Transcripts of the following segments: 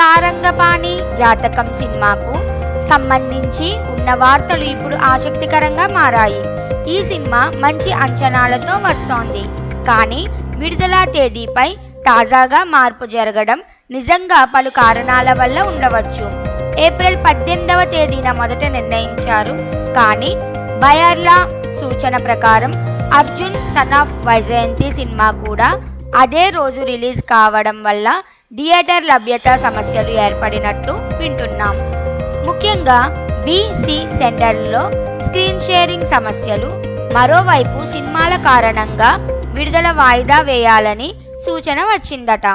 సారంగపాణి జాతకం సినిమాకు సంబంధించి ఉన్న వార్తలు ఇప్పుడు ఆసక్తికరంగా మారాయి. ఈ సినిమా మంచి అంచనాలతో వస్తోంది. కానీ విడుదల తేదీపై తాజాగా మార్పు జరగడం నిజంగా పలు కారణాల వల్ల ఉండవచ్చు. ఏప్రిల్ పద్దెనిమిదవ తేదీన మొదట నిర్ణయించారు. కానీ బయర్లా సూచన ప్రకారం Arjun son of Vyjayanthi cinema కూడా అదే రోజు రిలీజ్ కావడం వల్ల థియేటర్ లభ్యత సమస్యలు ఏర్పడినట్లు వింటున్నాం. ముఖ్యంగా బిసి సెంటర్లో స్క్రీన్ షేరింగ్ సమస్యలు మరోవైపు సినిమాల కారణంగా విడుదల వాయిదా వేయాలని సూచన వచ్చిందట.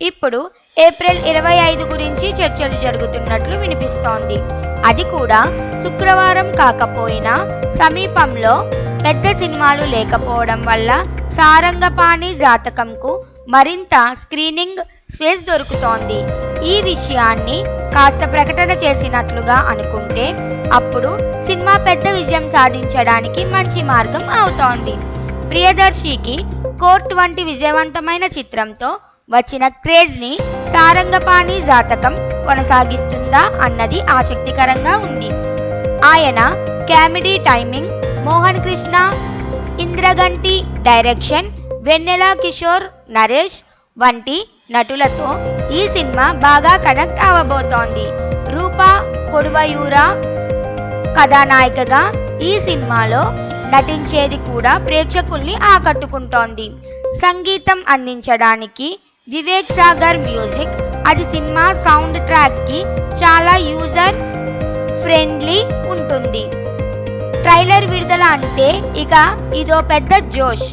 ఇప్పుడు ఏప్రిల్ ఇరవై ఐదు గురించి చర్చలు జరుగుతున్నట్లు వినిపిస్తోంది. అది కూడా శుక్రవారం కాకపోయినా సమీపంలో పెద్ద సినిమాలు లేకపోవడం వల్ల సారంగపాణి జాతకంకు మరింత స్క్రీనింగ్ స్పేస్ దొరుకుతోంది. ఈ విషయాన్ని కాస్త ప్రకటన చేసినట్లుగా అనుకుంటే అప్పుడు సినిమా పెద్ద విజయం సాధించడానికి మంచి మార్గం అవుతోంది. ప్రియదర్శికి కోర్ట్ వంటి విజయవంతమైన చిత్రంతో వచ్చిన క్రేజ్ని సారంగపాణి జాతకం కొనసాగిస్తుందా అన్నది ఆసక్తికరంగా ఉంది. ఆయన comedy timing Mohan Krishna Indraganti direction Vennela Kishore Naresh వంటి నటులతో ఈ సినిమా బాగా కనెక్ట్ అవ్వబోతోంది రూపా కొడువయూరా కథానాయికగా ఈ సినిమాలో నటించేది కూడా ప్రేక్షకుల్ని ఆకట్టుకుంటోంది. సంగీతం అందించడానికి వివేక్ సాగర్ మ్యూజిక్ అది సినిమా సౌండ్ ట్రాక్కి చాలా యూజర్ ఫ్రెండ్లీ ఉంటుంది. ట్రైలర్ విడుదల అంటే ఇక ఇదో పెద్ద జోష్.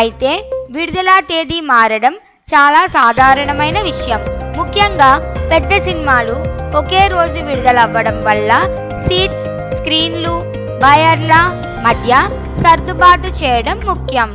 అయితే విడుదల తేదీ మారడం చాలా సాధారణమైన విషయం. ముఖ్యంగా పెద్ద సినిమాలు ఒకే రోజు విడుదలవ్వడం వల్ల సీట్స్ స్క్రీన్లు బయర్ల మధ్య సర్దుబాటు చేయడం ముఖ్యం.